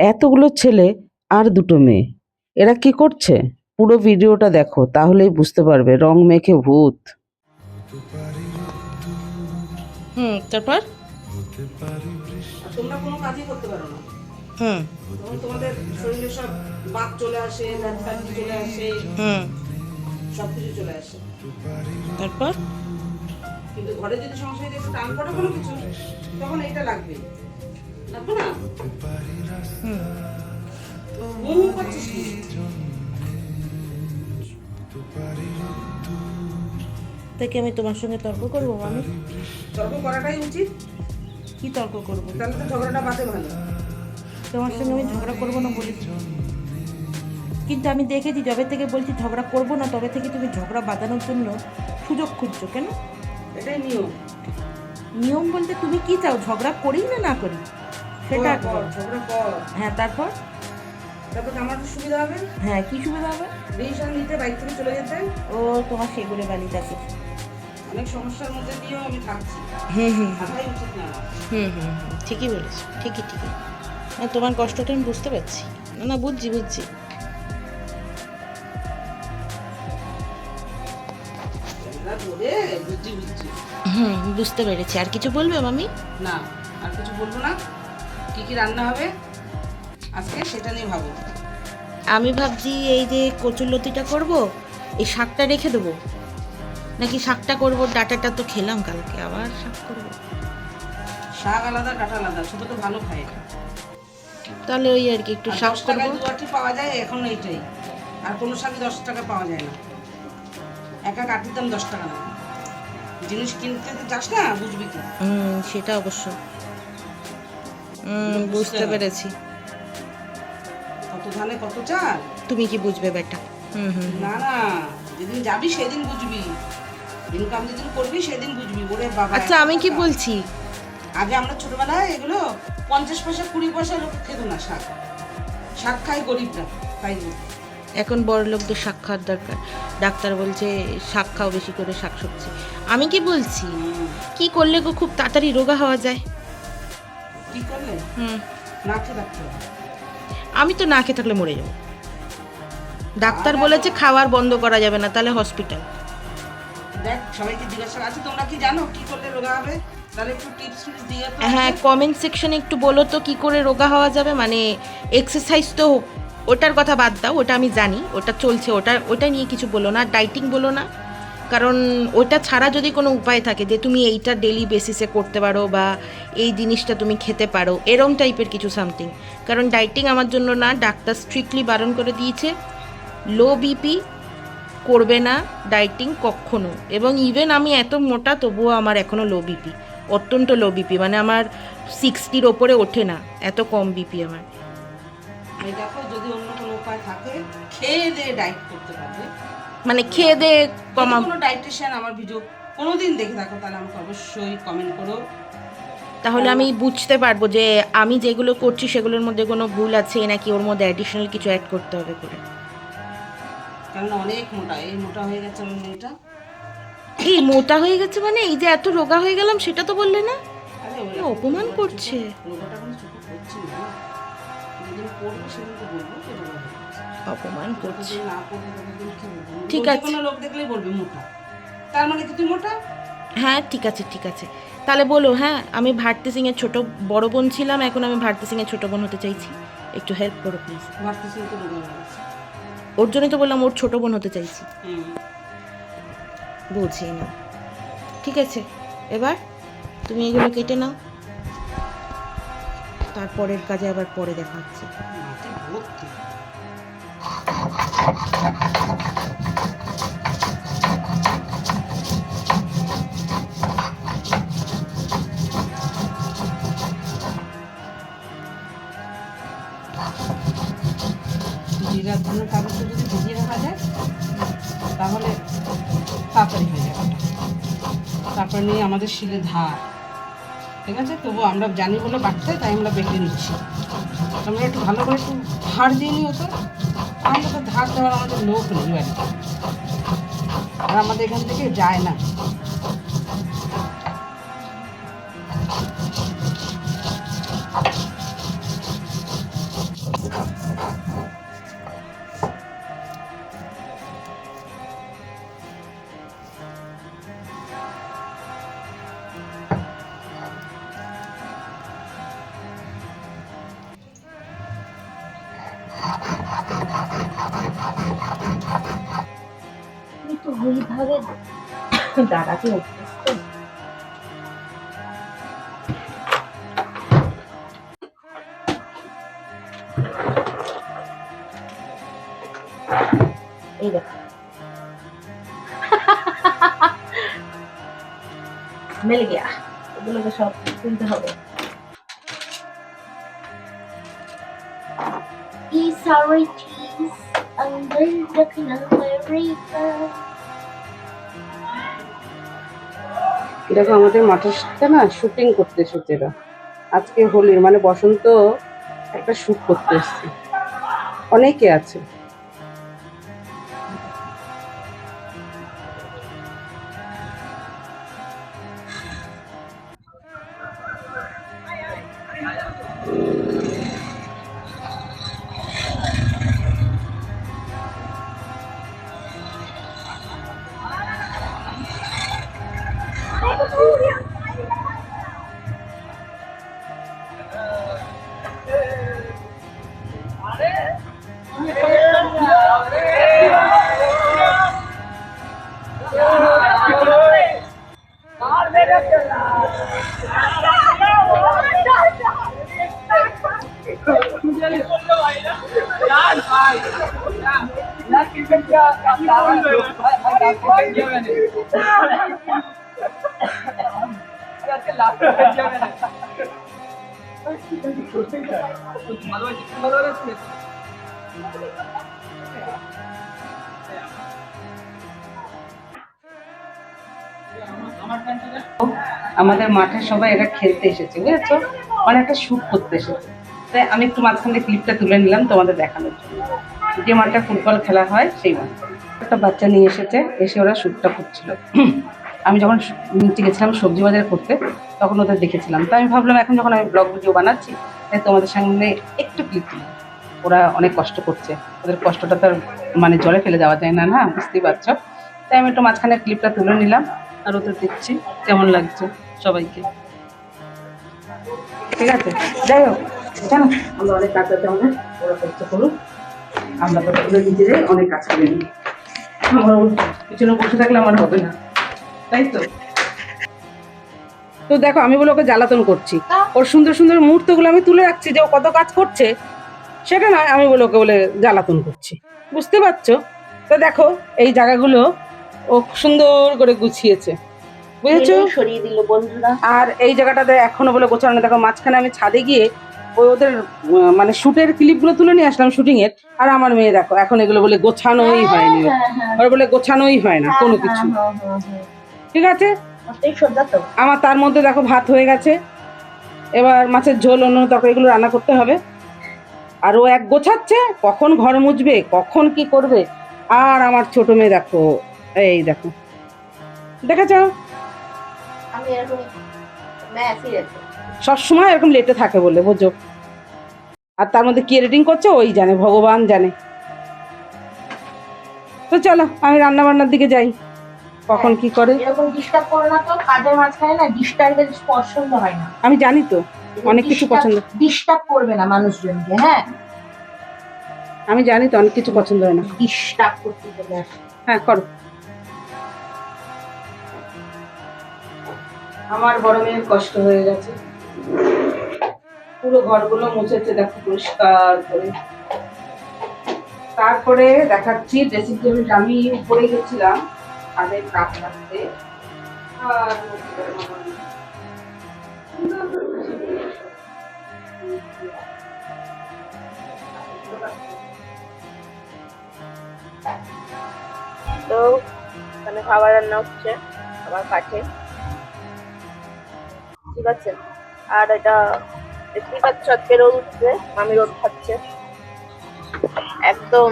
এতগুলো ছেলে আর দুটো মেয়ে। এরা কি করছে? পুরো ভিডিওটা দেখো তাহলেই বুঝতে পারবে। রং মেখে ভূত। হুম তারপর? তোমরা কোনো কাজই করতে পারো না। হুম। তোমাদের শরীরে সব বাত চলে আসে চলে আসে হুম। সব কিছু চলে আসে। তারপর? কিন্তু ঘরে যদি সংসারে একটু টান পড়ে কোনো কিছু তখন এটা লাগবে থেকে আমি তোমার সঙ্গে তর্ক করব আমি তর্ক করাটাই উচিত। কি তর্ক করব? তাহলে তো ঝগড়াটা বাদে ভালো। তোমার সঙ্গে আমি ঝগড়া করব না বলেছি কিন্তু আমি দেখেছি যবে থেকে বলছি ঝগড়া করব না তবে থেকে তুমি ঝগড়া বাঁধানোর জন্য সুযোগ খুঁজছো কেন? এটাই নিয়ম। নিয়ম বলতে তুমি কি চাও? ঝগড়া করি না না করি? সেটা হ্যাঁ তারপর? তারপর আমার তো সুবিধা হবে। হ্যাঁ কি সুবিধা হবে? ডিসিশন নিতে বাইক থেকে চলে যেতে। ও তোমার সেগুলো বালিতে আছে। অনেক সমস্যার মধ্যে দিয়েও আমি থাকছি। হুম হুম। হুম। ঠিকই বলেছ ঠিকই ঠিকই। তোমার কষ্টটা আমি বুঝতে পারছি। না না বুঝছি বুঝছি। এরা বুঝছি বুঝছি। হুম বুঝতে পেরেছি। আর কিছু বলবে মামি? না আর কিছু বলব না? কি কি রান্না হবে? আজকে সেটা নিয়ে ভাবো। আমি ভাবছি এই যে কচুরলতিটা করব এই শাকটা রেখে দেবো। নাকি শাকটা করব? ডাটাটা তো খেলাম কালকে আবার শাক করব। শাক আলাদা ডাটা আলাদা ছোট তো ভালো খায় তাহলে ওই আর কি একটু শাক করব। আটি পাওয়া যায় এখন এইটাই। আর কোনো শাকই দশ টাকা পাওয়া যায় না। এক আটির দাম দশ টাকা না। জিনিস কিনতে তো যাস না বুঝবি কি? হুম সেটা অবশ্য। বুঝতে পেরেছি। কত ধানে কত চাল? তুমি কি বুঝবে বেটা হুম হুম না না যেদিন যাবি সেদিন বুঝবি। ইনকাম যেদিন করবি সেদিন বুঝবি ওরে বাবা। আচ্ছা আমি কি বলছি? আগে আমরা ছোটবেলায় এগুলো পঞ্চাশ পয়সা কুড়ি পয়সা লোক খেত না শাক। শাক খায় গরিবরা তাই এখন বড় লোকদের শাক খাওয়ার দরকার। ডাক্তার বলছে শাক খাও বেশি করে শাক সবজি। আমি কি বলছি? কি করলে গো খুব তাড়াতাড়ি রোগা হওয়া যায়? কি করলে? হুম। না খেয়ে হবে। আমি তো না খেয়ে থাকলে মরে যাব। ডাক্তার বলেছে খাওয়ার বন্ধ করা যাবে না তাহলে হসপিটাল দেখ সবাইকে জিজ্ঞাসা আছে তোমরা কি জানো কি করলে রোগা হবে? হ্যাঁ কমেন্ট সেকশনে একটু বলো তো কি করে রোগা হওয়া যাবে। মানে এক্সারসাইজ তো ওটার কথা বাদ দাও ওটা আমি জানি ওটা চলছে ওটা ওটা নিয়ে কিছু বলো না ডাইটিং বলো না। কারণ ওটা ছাড়া যদি কোনো উপায় থাকে যে তুমি এইটা ডেলি বেসিসে করতে পারো বা এই জিনিসটা তুমি খেতে পারো, এরম টাইপের কিছু সামথিং কারণ ডায়েটিং আমার জন্য না, ডাক্তার স্ট্রিক্টলি বারণ করে দিয়েছে লো বিপি করবে না ডায়েটিং কখনো। এবং ইভেন আমি এত মোটা তবুও আমার এখনও লো বিপি অত্যন্ত লো বিপি মানে আমার সিক্সটির ওপরে ওঠে না, এত কম বিপি আমার। দেখো, যদি অন্য কোনো উপায় থাকে, খেয়ে দিয়ে ডায়েট করতে পারবে। মানে খেয়ে দে কমা কোনো ডায়েটিশিয়ান আমার ভিডিও কোনোদিন দেখে থাকো তাহলে আমাকে অবশ্যই কমেন্ট করো। তাহলে আমি বুঝতে পারব যে আমি যেগুলো করছি সেগুলোর মধ্যে কোনো ভুল আছে নাকি ওর মধ্যে অ্যাডিশনাল কিছু অ্যাড করতে হবে করে। কেননা অনেক মোটা এই মোটা হয়ে গেছে আমার মেয়েটা। এই মোটা হয়ে গেছে মানে এই যে এত রোগা হয়ে গেলাম সেটা তো বললে না? অপমান করছে। অপমান করছে। না ঠিক আছে। কোনো লোক দেখলেই বলবে মোটা। তার মানে কি তুই মোটা? হ্যাঁ ঠিক আছে ঠিক আছে। তাহলে বলো হ্যাঁ আমি ভারতী সিংয়ের ছোট বড় বোন ছিলাম এখন আমি ভারতী সিংয়ের ছোট বোন হতে চাইছি। একটু হেল্প করো প্লিজ ভাবতেছি তো রোগা ওর জন্যই তো বললাম ওর ছোট বোন হতে চাইছি। হুম। না। ঠিক আছে এবার তুমি এগুলো কেটে নাও। তারপরের কাজে আবার পরে দেখা হচ্ছে। নিয়ে আমাদের শিলে ধার। ঠিক আছে? তবু আমরা জানি বলে বাড়তে তাই আমরা বেঁকে নিচ্ছি। আমরা একটু ভালো করে একটু ধার দিয়ে নিও তো। আমরা তো ধার দেওয়ার আমাদের লোক নেই আর আমাদের এখান থেকে যায় না। দাঁড়াতে দেখো আমাদের মাঠের সাথে না শুটিং করতে এসেছে এরা। আজকে হোলির মানে বসন্ত একটা শুট করতে এসছে। অনেকে আছে। আমাদের মাঠে সবাই এরা খেলতে এসেছে, বুঝেছ? মানে একটা শুট করতে এসেছে। তাই আমি একটু মাঝখানে ক্লিপটা তুলে নিলাম তোমাদের দেখানোর জন্য। যে মাঠটা ফুটবল খেলা হয়, সেই মাঠ। একটা বাচ্চা নিয়ে এসেছে, এসে ওরা শ্যুটটা করছিল। আমি যখন নিচে গেছিলাম সবজি বাজার করতে, তখন ওদের দেখেছিলাম। তো আমি ভাবলাম, এখন যখন আমি ব্লগ ভিডিও বানাচ্ছি, তাই তোমাদের সামনে একটু ক্লিপ তুলি। ওরা অনেক কষ্ট করছে। ওদের কষ্টটা তো মানে জলে ফেলে দেওয়া যায় না না? বুঝতেই পারছ? তাই আমি একটু মাঝখানে ক্লিপটা তুলে নিলাম, আর ওদের দেখছি কেমন লাগছে সবাইকে। ঠিক আছে? যাই হোক, জানো, আমরা অনেক কাজ আছে আমাদের ওরা করছে, করুক। আমরা তো ওদের নিজেরাই অনেক কাজ করে নিই। আমার পিছনে বসে থাকলে আমার হবে না। তাই তো? তো দেখো আমি বলে ওকে জ্বালাতন করছি। ওর সুন্দর সুন্দর মুহূর্তগুলো আমি তুলে রাখছি যে ও কত কাজ করছে সেটা নয় আমি বলে ওকে বলে জ্বালাতন করছি। বুঝতে পারছ? তো দেখো এই জায়গাগুলো ও সুন্দর করে গুছিয়েছে। বুঝেছ? সরিয়ে দিল বন্ধুরা। আর এই জায়গাটাতে এখনও বলে গোছানো দেখো মাঝখানে আমি ছাদে গিয়ে ওই ওদের মানে শুটের ক্লিপগুলো তুলে নিয়ে আসলাম শুটিং এর। আর আমার মেয়ে দেখো এখন এগুলো বলে গোছানোই হয়নি। ওর। হ্যাঁ, হ্যাঁ, বলে গোছানোই হয় না কোনো কিছু। হ্যাঁ, হ্যাঁ, হ্যাঁ, ঠিক আছে? হ্যাঁ। আমার তার মধ্যে দেখো ভাত হয়ে গেছে। এবার মাছের ঝোল অন্য তখন তরকারিগুলো রান্না করতে হবে। আর ও এক গোছাচ্ছে কখন ঘর মুছবে কখন কি করবে? আর আমার ছোট মেয়ে দেখো এই দেখো। দেখেছ? আমি এরকম সবসময় এরকম লেটে থাকে বলে বোঝো আর তার মধ্যে কি এডিটিং করছে? ওই জানে ভগবান জানে। তো চলো আমি রান্না বান্নার দিকে যাই। কখন কি করে? এরকম ডিস্টার্ব করো না তো কাজের মাঝখানে না ডিস্টার্বের পছন্দ হয় না। আমি জানি তো অনেক কিছু পছন্দ। ডিস্টার্ব করবে না মানুষজনকে হ্যাঁ? আমি জানি তো অনেক কিছু পছন্দ হয় না। ডিস্টার্ব করতে আসে হ্যাঁ করো। আমার বড় মেয়ের কষ্ট হয়ে গেছে। পুরো ঘরগুলো মুছেছে, দেখো পরিষ্কার করে। তারপরে দেখাচ্ছি ড্রেসিং টেবিলটা আমি উপরে গেছিলাম তাদের কাপ রাখতে তো, এখানে খাবার রান্না হচ্ছে, আমার কাছে ঠিক আছে। আর এটা দেখতেই পাচ্ছ আজকে রোদ উঠছে মামি রোদ খাচ্ছে। একদম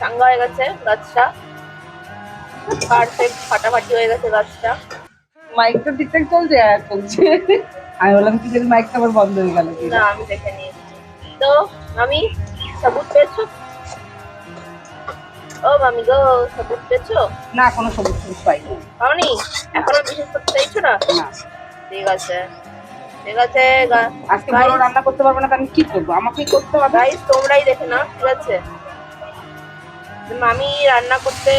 চাঙ্গা হয়ে গেছে গাছটা। পারফেক্ট ফাটাফাটি হয়ে গেছে গাছটা। মাইকটা ঠিকঠাক চলছে আর চলছে আমি বললাম কি যদি মাইকটা আবার বন্ধ হয়ে গেল না আমি দেখে নিয়েছি। তো আমি সবুজ পেয়েছ? ও মামি গো সবুজ পেয়েছ? না কোনো সবুজ সবুজ পাইনি। পাওনি? এখনও বিশেষ করতে চাইছো না? না। ঠিক আছে। ঠিক আছে আজকে বড় রান্না করতে পারব না আমি কি করব? আমাকেই করতে হবে। গাইস তোমরাই দেখে নাও ঠিক আছে? মামি রান্না করতে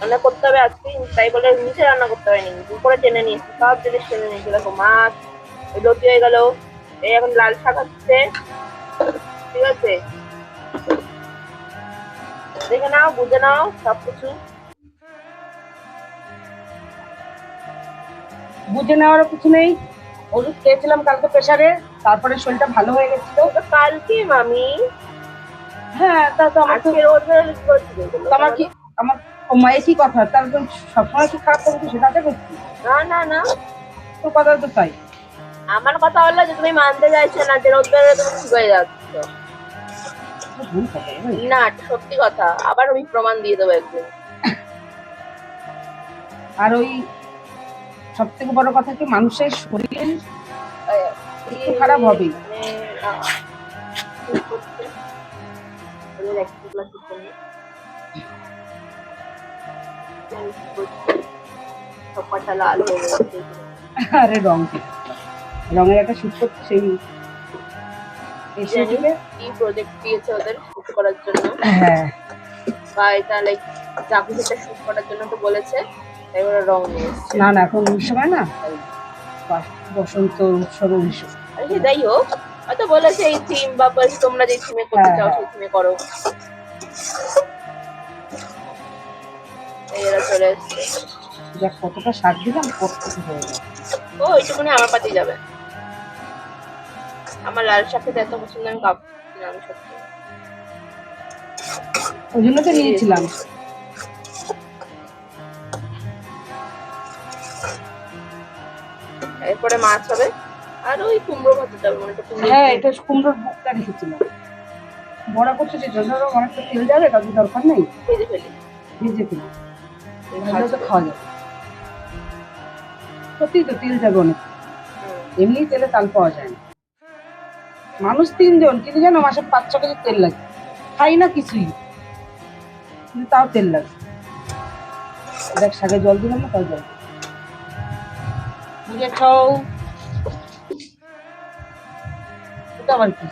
রান্না করতে হবে আজকে তাই বলে নিচে রান্না করতে হয়নি। উপরে টেনে নিয়েছি সব জিনিস টেনে নিয়েছি। দেখো মাছ লতি হয়ে গেল। এই এখন লাল শাক হচ্ছে। ঠিক আছে? দেখে নাও বুঝে নাও সব কিছু বুঝে নেওয়ারও কিছু নেই। ওষুধ খেয়েছিলাম কালকে প্রেশারে তারপরে শরীরটা ভালো হয়ে গেছিল। তো কালকে মামি? হ্যাঁ তা তো আমার তো। তো কি আমার মায়ের কি কথা? তার তো সবসময় কি খারাপ করব সেটাতে করছি না না না। তোর কথা তো তাই। আমার কথা হলো যে তুমি মানতে চাইছো না যে বেরোলে তুমি ঠিক হয়ে যাচ্ছ? না সত্যি কথা। আবার আমি প্রমাণ দিয়ে দেবো একদিন। আর ওই সব থেকে বড় কথা কি মানুষের শরীর একটু খারাপ গেছে আরে রং রঙের একটা শুট সেই এসে জানি। দিলে কি প্রজেক্ট দিয়েছে ওদের শুট করার জন্য। হ্যাঁ। বা এটা লাইক শুট করার জন্য তো বলেছে। তাই রং নিয়ে না না এখন সময় না বসন্ত উৎসব উৎসব আর সে যাই হোক হয়তো বলেছে এই থিম বা তোমরা যে থিমে করতে হ্যাঁ, চাও হ্যাঁ। সেই থিমে করো। এরা চলে এসছে। দেখ কতটা শাক দিলাম কত হয়ে গেল। ও এইটুকুনি আমার পাতেই যাবে। আমার লাল শাক খেতে এত পছন্দ আমি কাপ আমি সত্যি। ওই জন্য তো নিয়েছিলাম। এরপরে মাছ হবে। আর ওই কুমড়ো ভাতে যাবে মানে হ্যাঁ এটা কুমড়োর বুকটা রেখেছিলাম। বড়া করছে যে জন্য অনেকটা তেল যাবে তাদের দরকার নেই। ভেজে ফেলি। ভেজে ফেলি। ভালো তো খাওয়া যাবে সত্যি তো তেল যাবে অনেক। এমনি তেলে তাল পাওয়া যায় না। মানুষ তিনজন কিন্তু জানো মাসে পাঁচ ছ কেজি তেল লাগে। খাই না কিছুই। কিন্তু তাও তেল লাগে। দেখ শাকে জল দিলাম না তাও জল বুঝেছ আবার কি?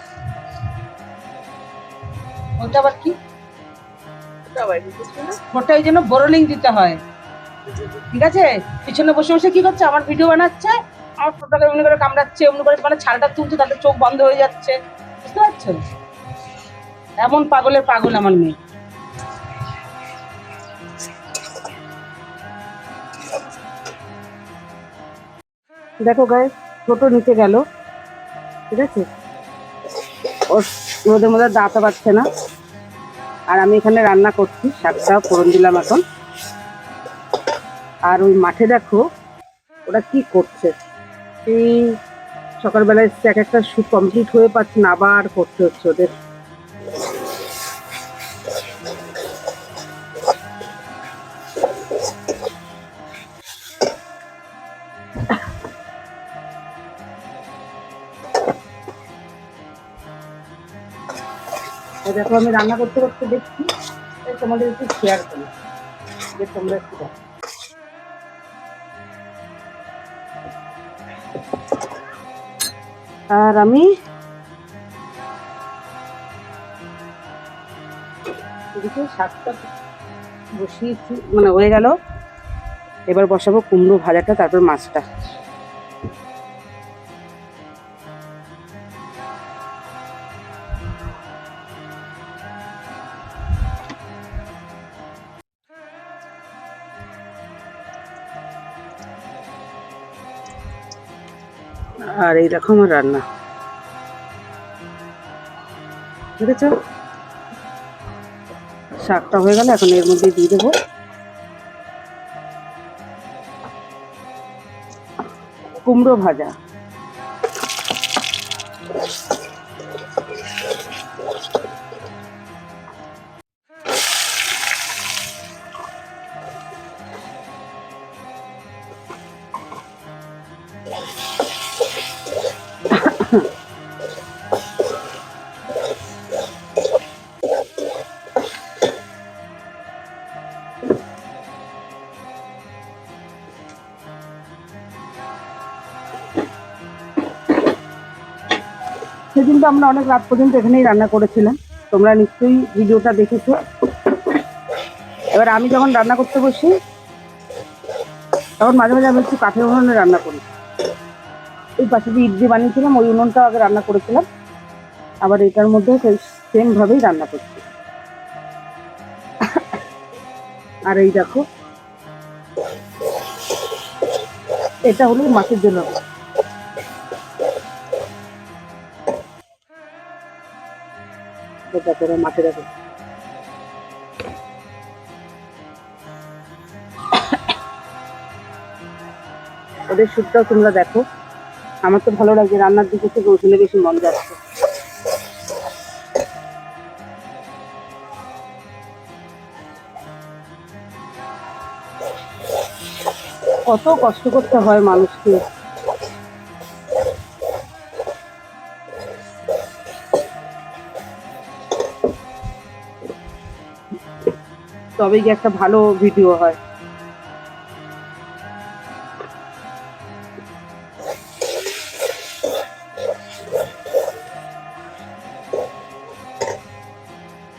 ওটা আবার কি? ওটা আবার কি ওটা ওই জন্য বোরলিং দিতে হয়। ঠিক আছে? পিছনে বসে বসে কি করছে? আমার ভিডিও বানাচ্ছে আমার টোটাকে এমনি করে কামড়াচ্ছে এমনি করে মানে ছালটা তুলছে তাদের চোখ বন্ধ হয়ে যাচ্ছে। বুঝতে পারছ? এমন পাগলের পাগল আমার মেয়ে। দেখো গায়ে ছোট নিচে গেল। ঠিক আছে? ওর রোদের মধ্যে দাঁতা পাচ্ছে না। আর আমি এখানে রান্না করছি শাকটা ফোড়ন দিলাম এখন। আর ওই মাঠে দেখো, ওরা কি করছে? এই সকালবেলায় এক একটা শুট কমপ্লিট হয়ে পাচ্ছে, না আবার করতে হচ্ছে ওদের। দেখো, আমি রান্না করতে করতে দেখছি তোমাদের একটু শেয়ার করি যে তোমরা একটু দেখো। আর আমি শাকটা বসিয়েছি মানে হয়ে গেল। এবার বসাবো কুমড়ো ভাজাটা, তারপর মাছটা। এই আমার রান্না। বুঝেছ শাকটা হয়ে গেল এখন এর মধ্যে দিয়ে দেবো। কুমড়ো ভাজা। আমরা অনেক রাত পর্যন্ত এখানেই রান্না করেছিলাম। তোমরা নিশ্চয়ই ভিডিওটা দেখেছ। এবার আমি যখন রান্না করতে বসি, তখন মাঝে মাঝে আমি একটু কাঠের উনুনে রান্না করি। ওই পাশে যে ইডলি বানিয়েছিলাম, ওই উনুনটাও আগে রান্না করেছিলাম। আবার এটার মধ্যে সেই সেমভাবেই রান্না করছি। আর এই দেখো, এটা হলো মাছের জন্য এটা করে মাছের আছে ওদের শ্যুটটাও তোমরা দেখো। আমার তো ভালো লাগছে, রান্নার দিকে থেকে ওখানে বেশি মন যাচ্ছে। কত কষ্ট করতে হয় মানুষকে। তবেই একটা ভালো ভিডিও হয়।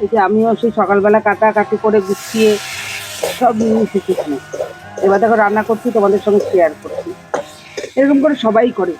এই যে আমিও সেই সকালবেলা কাটাকাটি করে গুছিয়ে সব নিয়ে এখানে। এবার দেখো রান্না করছি, তোমাদের সঙ্গে শেয়ার করছি। এরকম করে সবাই করে।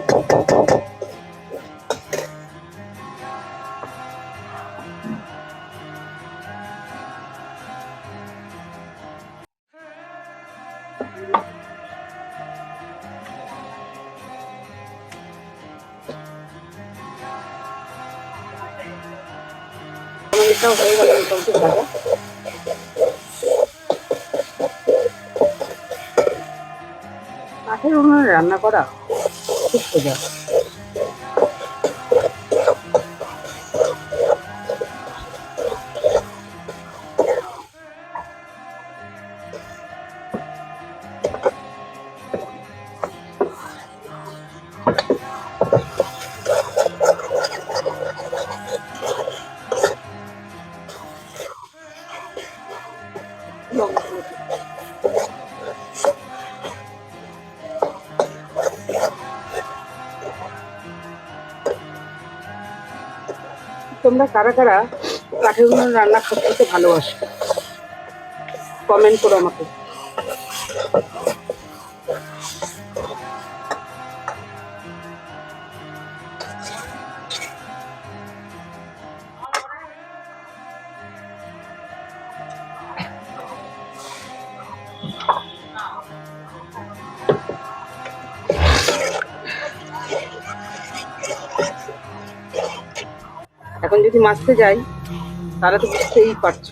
どんどんどん。তোমরা কারা কারা কাঠের রান্না রান্না করতে ভালোবাসো? কমেন্ট করো আমাকে। মাছতে যাই, তারা তো বুঝতেই পারছ।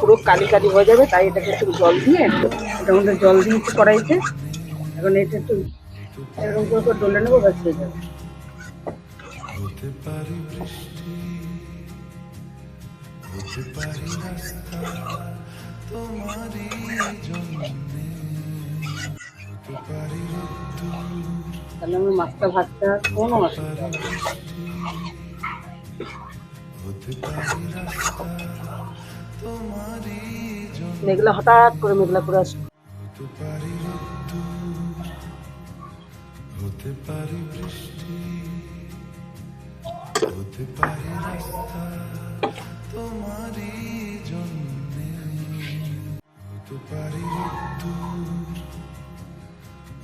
পুরো কালি কালি হয়ে যাবে, তাই এটাকে একটু জল দিয়ে, এটার মধ্যে জল দিয়েছি কড়াইতে, এখন এটা একটু এরকম করে করে ডলে নেব, ব্যাস হয়ে যাবে। তাহলে আমি মাছটা আর কোনো অসুবিধা। মেঘলা হঠাৎ করে মেঘলা করে আসে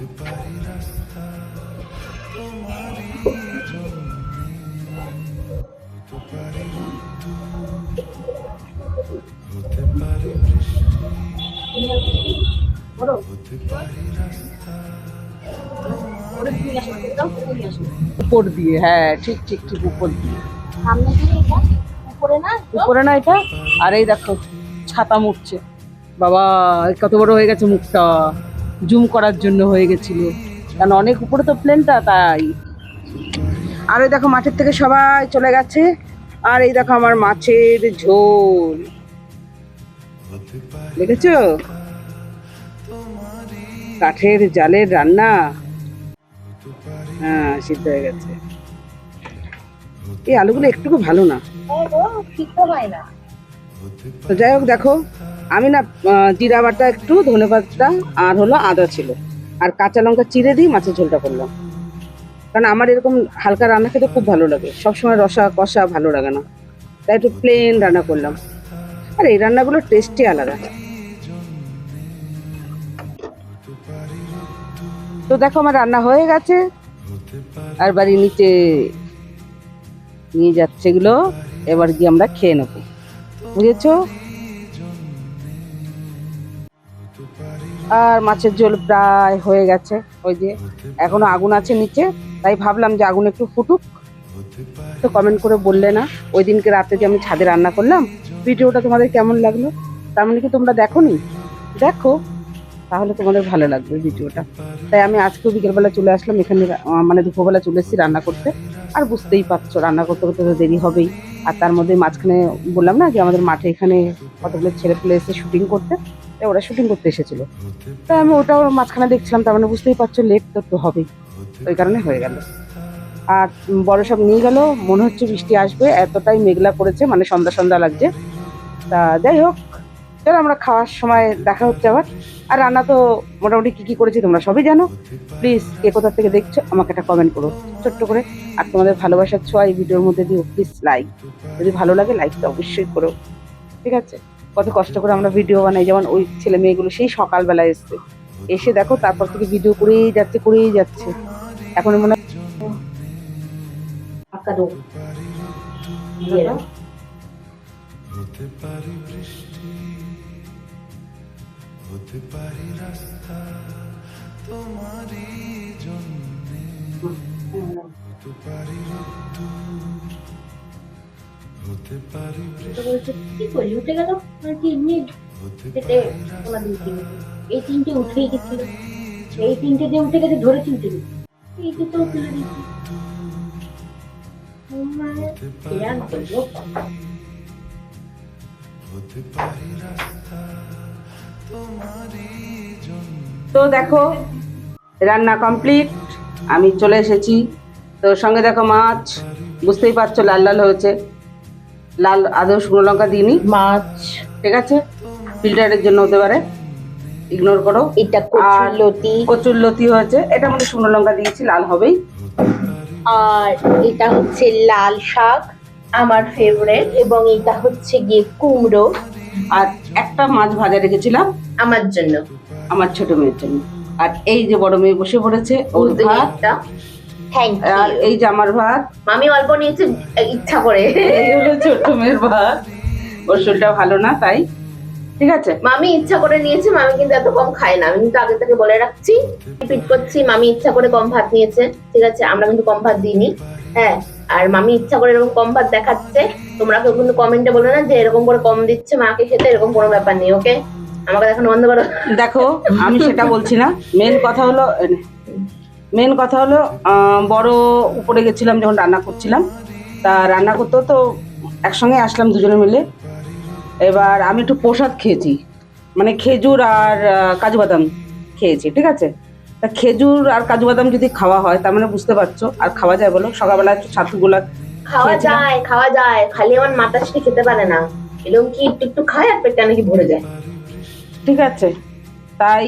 করছিল ফ্রিজে তারা বসে পাই উপর দিয়ে হ্যাঁ ঠিক ঠিক ঠিক উপর দিয়ে। সামনে দিয়ে এটা? উপরে না উপরে না এটা? আর এই দেখো ছাতা মুখছে বাবা কত বড় হয়ে গেছে মুখটা। জুম করার জন্য হয়ে গেছিল। কারণ অনেক উপরে তো প্লেনটা, তাই। আর ওই দেখো মাঠের থেকে সবাই চলে গেছে। আর এই দেখো আমার মাছের ঝোল। দেখেছ? কাঠের জালের রান্না। হ্যাঁ সিদ্ধ হয়ে গেছে। এই আলুগুলো একটুকু ভালো না। যাই হোক দেখো আমি না জিরা বাটা একটু, ধনে পাতা, আর হলো আদা ছিল। আর কাঁচা লঙ্কা চিড়ে দিয়ে মাছের ঝোলটা করলাম। কারণ আমার এরকম হালকা রান্না খেতে খুব ভালো লাগে। সবসময় রসা, কষা ভালো লাগে না। তাই একটু প্লেন রান্না করলাম। আর এই রান্নাগুলোর টেস্টই আলাদা। তো দেখো আমার রান্না হয়ে গেছে। আর বাড়ি নিচে নিয়ে যাচ্ছে এগুলো। এবার গিয়ে আমরা খেয়ে নেব। বুঝেছ? আর মাছের ঝোল প্রায় হয়ে গেছে, ওই যে এখনও আগুন আছে নিচে, তাই ভাবলাম যে আগুন একটু ফুটুক। তো কমেন্ট করে বললে না, ওই দিনকে রাতে যে আমি ছাদে রান্না করলাম, ভিডিওটা তোমাদের কেমন লাগল? তার মানে কি তোমরা দেখোনি? দেখো, তাহলে তোমাদের ভালো লাগবে ভিডিওটা। তাই আমি আজকেও বিকেলবেলা চলে আসলাম, এখানে মানে দুপুরবেলা চলে এসেছি রান্না করতে। আর বুঝতেই পারছ, রান্না করতে করতে তো দেরি হবেই। আর তার মধ্যে মাঝখানে বললাম না যে আমাদের মাঠে এখানে কতগুলো ছেলে পেলে এসে শুটিং করতে। ওরা শুটিং করতে এসেছিল। তাই আমি ওটাও মাঝখানে দেখছিলাম, তার মানে বুঝতেই পারছ লেট তো একটু হবেই। ওই কারণে হয়ে গেল। আর বড় সব নিয়ে গেল, মনে হচ্ছে বৃষ্টি আসবে, এতটাই মেঘলা করেছে মানে সন্ধ্যা সন্ধ্যা লাগছে। তা যাই হোক, চলো আমরা খাওয়ার সময় দেখা হচ্ছে আবার। আর রান্না তো মোটামুটি কী কী করেছি তোমরা সবই জানো। প্লিজ কে কোথা থেকে দেখছ, আমাকে একটা কমেন্ট করো। ছোট্ট করে। আর তোমাদের ভালোবাসার ছোঁয়া এই ভিডিওর মধ্যে দিও প্লিজ লাইক যদি ভালো লাগে লাইকটা অবশ্যই করো। ঠিক আছে? কত কষ্ট করে আমরা ভিডিও বানাই। যেমন ওই ছেলে মেয়েগুলো সেই সকালবেলা এসছে। এসে দেখো তারপর থেকে ভিডিও করেই যাচ্ছে করেই যাচ্ছে। এখন মনে হয় পাক্কা দো দিয়ে দাও তো বলছে, কি করি উঠে গেল? এই তিনটে উঠেই গেছিল। এই তিনটে যে উঠে গেছে উঠে গেছে। এই দুটো তুলে দিচ্ছি। তো দেখো রান্না কমপ্লিট আমি চলে এসেছি। তো সঙ্গে দেখো মাছ বুঝতেই পারছ লাল লাল হয়েছে। লাল আদৌ শুকনো লঙ্কা দিইনি। মাছ। ঠিক আছে? ফিল্টারের জন্য হতে পারে। ইগনোর করো। এটা লতি। কচুর লতি হয়েছে। এটা মধ্যে শুকনো লঙ্কা দিয়েছি লাল হবেই। আর এটা হচ্ছে লাল শাক আমার ফেভারিট এবং এটা হচ্ছে গিয়ে কুমড়ো। আর একটা মাছ ভাজা রেখেছিলাম আমার জন্য। আমার ছোট মেয়ের জন্য। আর এই যে বড় মেয়ে বসে পড়েছে ওর ভাত থ্যাংক আর এই যে আমার ভাত? মামি অল্প নিয়েছে ইচ্ছা করে। এই হলো ছোট মেয়ের ভাত। ওর শরীরটা ভালো না তাই। ঠিক আছে। মামি ইচ্ছা করে নিয়েছে মামি কিন্তু এত কম খায় না। আমি কিন্তু আগে থেকে বলে রাখছি রিপিট করছি মামি ইচ্ছা করে কম ভাত নিয়েছে। ঠিক আছে আমরা কিন্তু কম ভাত দিইনি। হ্যাঁ আর মামি ইচ্ছা করে এরকম কম ভাত দেখাচ্ছে। তোমরা কেউ কিন্তু কমেন্টে বলো না যে এরকম করে কম দিচ্ছে মাকে খেতে এরকম কোনো ব্যাপার নেই ওকে আমাকে দেখানো বন্ধ করো। দেখো আমি সেটা বলছি না। মেন কথা হলো মেন কথা হলো বড় উপরে গেছিলাম যখন রান্না করছিলাম তা রান্না করতেও তো একসঙ্গে আসলাম দুজনে মিলে। এবার আমি একটু প্রসাদ খেয়েছি মানে খেজুর আর কাজু বাদাম খেয়েছি ঠিক আছে? তা খেজুর আর কাজু বাদাম যদি খাওয়া হয় তার মানে বুঝতে পারছ আর খাওয়া যায় বলো সকালবেলা একটু ছাতুগুলা খাওয়া যায় খাওয়া যায় খালি আমার মাতাশ্রী খেতে পারে না। এরকম কি একটু একটু খায় আর পেটটা নাকি ভরে যায়? ঠিক আছে তাই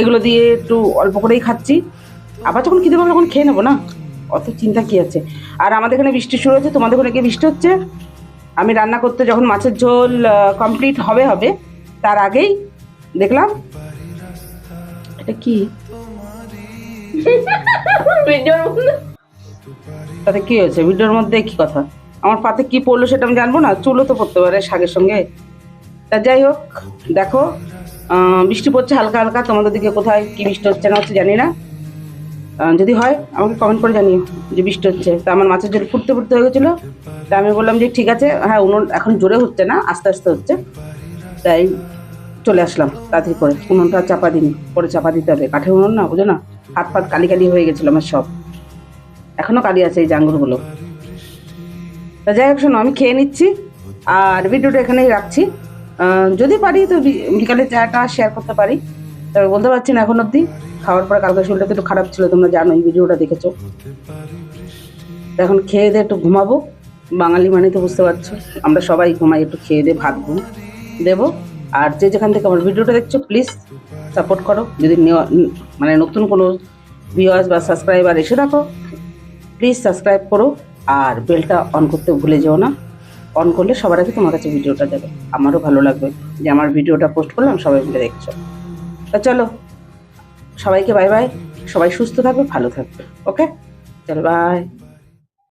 এগুলো দিয়ে একটু অল্প করেই খাচ্ছি। আবার যখন খিদে পাবে তখন খেয়ে নেব না? অত চিন্তা কি আছে? আর আমাদের এখানে বৃষ্টি শুরু হচ্ছে তোমাদের ওখানে কি বৃষ্টি হচ্ছে? আমি রান্না করতে যখন মাছের ঝোল কমপ্লিট হবে হবে তার আগেই দেখলাম এটা কি? তাতে কি হয়েছে? ভিডিওর মধ্যে কি কথা? আমার পাতে কি পড়ল সেটা আমি জানব না চুলও তো পড়তে পারে শাকের সঙ্গে। তা যাই হোক দেখো বৃষ্টি পড়ছে হালকা হালকা তোমাদের দিকে কোথায় কি বৃষ্টি হচ্ছে না হচ্ছে জানি না। যদি হয়, আমাকে কমেন্ট করে জানিও যে বৃষ্টি হচ্ছে। তা আমার মাছের জল ফুটতে ফুটতে হয়ে গেছিল। তা আমি বললাম যে ঠিক আছে হ্যাঁ উনুন এখন জোরে হচ্ছে না, আস্তে আস্তে হচ্ছে। তাই চলে আসলাম তাড়াতাড়ি করে। উনুনটা চাপা দিন পরে চাপা দিতে হবে। কাঠের উনুন না, বুঝো না? হাত পাত কালি কালি হয়ে গেছিল আমার সব। এখনও কালি আছে এই জাঙ্গুরগুলো। তা যাই হোক, শোনো, আমি খেয়ে নিচ্ছি, আর ভিডিওটা এখানেই রাখছি। যদি পারি তো বিকালে চাটা শেয়ার করতে পারি। তবে বলতে পারছি না এখন অবধি। খাওয়ার পরে কালকে শরীরটা একটু খারাপ ছিল, তোমরা জানো এই ভিডিওটা দেখেছ। এখন খেয়ে দিয়ে একটু ঘুমাবো। বাঙালি মানে তো বুঝতে পারছ, আমরা সবাই ঘুমাই, একটু খেয়ে দিয়ে ভাত ঘুম দেবো। আর যে যেখান থেকে আমার ভিডিওটা দেখছ প্লিজ সাপোর্ট করো। যদি মানে নতুন কোনো ভিউয়ার্স বা সাবস্ক্রাইবার এসে থাকো প্লিজ সাবস্ক্রাইব করো। আর বেলটা অন করতে ভুলে যেও না। অন করলে সবার আগে তোমার কাছে ভিডিওটা যাবে। আমারও ভালো লাগবে যে আমার ভিডিওটা পোস্ট করলাম, সবাই মিলে দেখছ। তা চলো সবাইকে বাই বাই সবাই সুস্থ থাকবে ভালো থাকবে ওকে চলো বাই